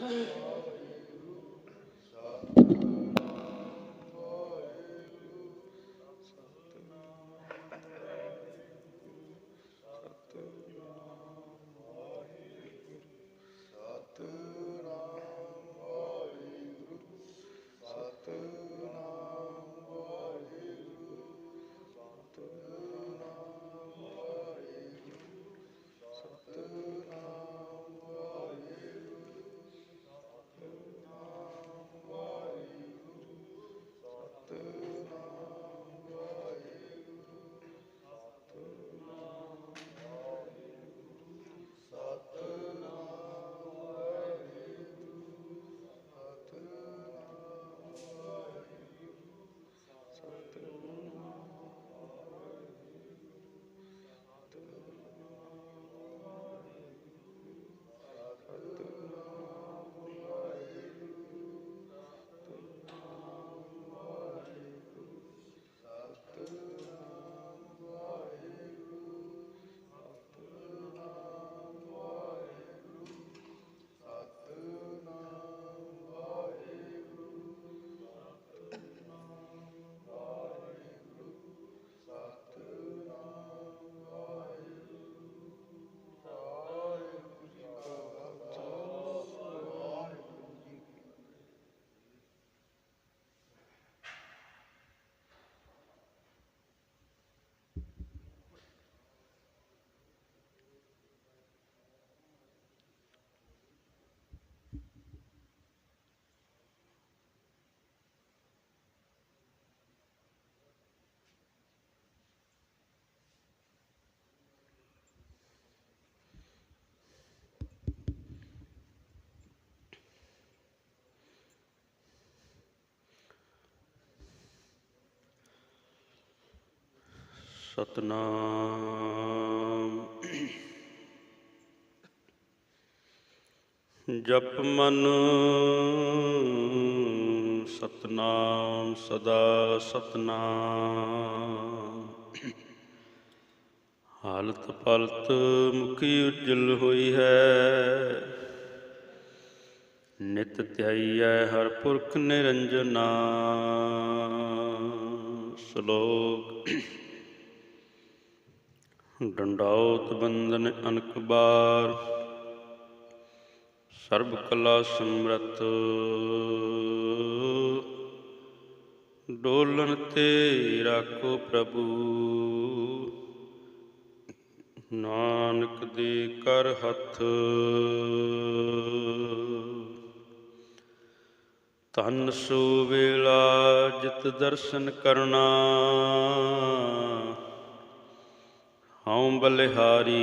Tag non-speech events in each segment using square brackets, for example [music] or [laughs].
Oh, [laughs] Satnam. ਜਪ ਮਨ ਸਤਨਾਮ, ਸਦਾ ਸਤਨਾਮ। ਹਾਲਤ ਪਲਤ ਮੁਖੀ ਉਜਲ ਹੋਈ ਹੈ। ਨਿਤ ਧਿਆਈਐ ਹਰ ਪੁਰਖ ਨਿਰੰਜਨਾ। ਸ਼ਲੋਕ ਡੰਡਾਉਤ ਬੰਦਨ ਅਨਕਬਾਰ ਸਰਬ ਕਲਾ ਸਮਰਤ। ਡੋਲਨ ਤੇ ਰਾਖੋ ਪ੍ਰਭੂ। ਨਾਨਕ ਦੇ ਕਰ ਹੱਥ। ਤਨ ਸੋ ਵੇਲਾ ਜਿਤ ਦਰਸ਼ਨ ਕਰਨਾ। ਬਲਿਹਾਰੀ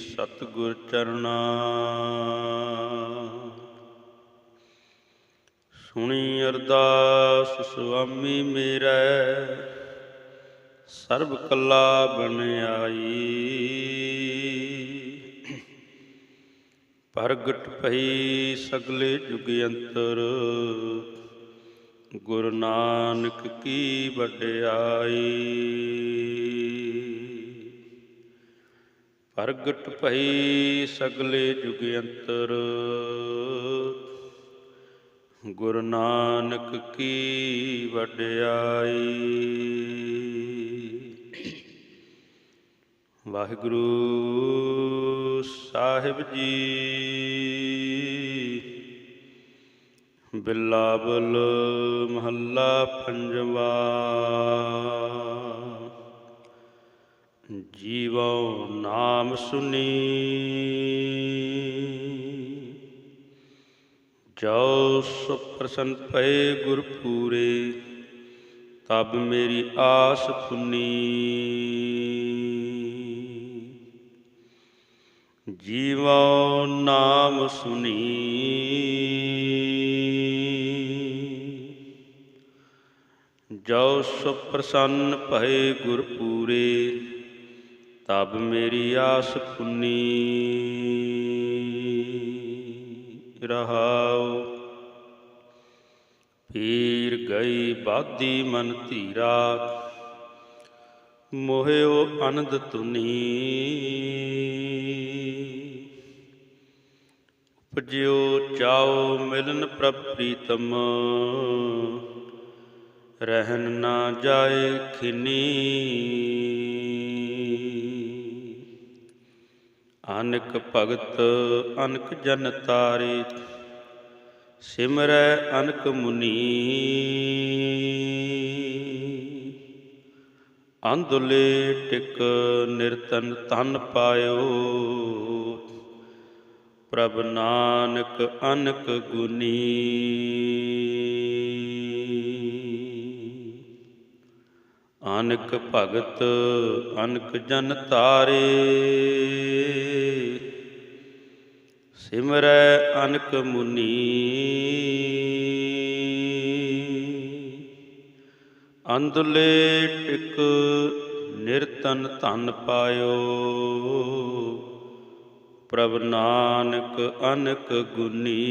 ਸਤਿਗੁਰ ਚਰਣਾ ਸੁਣੀ ਅਰਦਾਸ, ਸੁਆਮੀ ਮੇਰਾ, ਸਰਬ ਕਲਾ ਬਨ ਆਈ। ਪ੍ਰਗਟ ਭਈ ਸਗਲੇ ਜੁਗ ਅੰਤਰ, ਗੁਰੂ ਨਾਨਕ ਕੀ ਵਡਿਆਈ ਪ੍ਰਗਟ ਭਈ ਸਗਲੇ ਜੁਗ ਅੰਤਰ। ਗੁਰੂ ਨਾਨਕ ਕੀ ਵਡਿਆਈ। ਵਾਹਿਗੁਰੂ ਸਾਹਿਬ ਜੀ, ਬਿਲਾਵਲ ਮਹੱਲਾ ਪੰਜਵਾ। ਜੀਵੋ ਨਾਮ ਸੁਨੀ। ਜੋ ਸੁਪ੍ਰਸੰਨ ਭਏ ਗੁਰ ਪੂਰੇ, ਤਬ ਮੇਰੀ ਆਸ ਪੁੰਨੀ ਜੀਵੋ ਨਾਮ ਸੁਨੀ। ਜੋ ਸੁਪ੍ਰਸੰਨ ਭਏ ਗੁਰ ਪੂਰੇ ਤਬ ਮੇਰੀ ਆਸ ਪੁੰਨੀ। ਰਹਾਉ। ਪੀਰ ਗਈ ਬਾਦੀ ਮਨ ਧੀਰਾ। ਮੋਹਿਓ ਅਨੰਦ ਤੁਨੀ ਉਪਜਿਓ ਚਾਓ ਮਿਲਨ ਪ੍ਰਭ ਪ੍ਰੀਤਮ। ਰਹਿਨ ਨਾ ਜਾਏ ਖਿਨੀ। ਅਨਕ ਭਗਤ, ਅਨਕ ਜਨ ਤਾਰੇ ਸਿਮਰੈ ਅਨਕ ਮੁਨੀ। ਅੰਧਲੇ ਟਿਕ ਨਿਰਤਨ ਤਨ ਪਾਇਓ। ਪ੍ਰਭ ਨਾਨਕ ਅਨਕ ਗੁਨੀ। ਅਨਕ ਭਗਤ, ਅਨਕ ਜਨ ਤਾਰੇ। ਸਿਮਰੈ ਅਨਕ ਮੁਨੀ। ਅੰਧਲੇ ਟਿਕ ਨਿਰਤਨ ਧਨ ਪਾਇਓ। ਪ੍ਰਭ ਨਾਨਕ ਅਨਕ ਗੁਨੀ।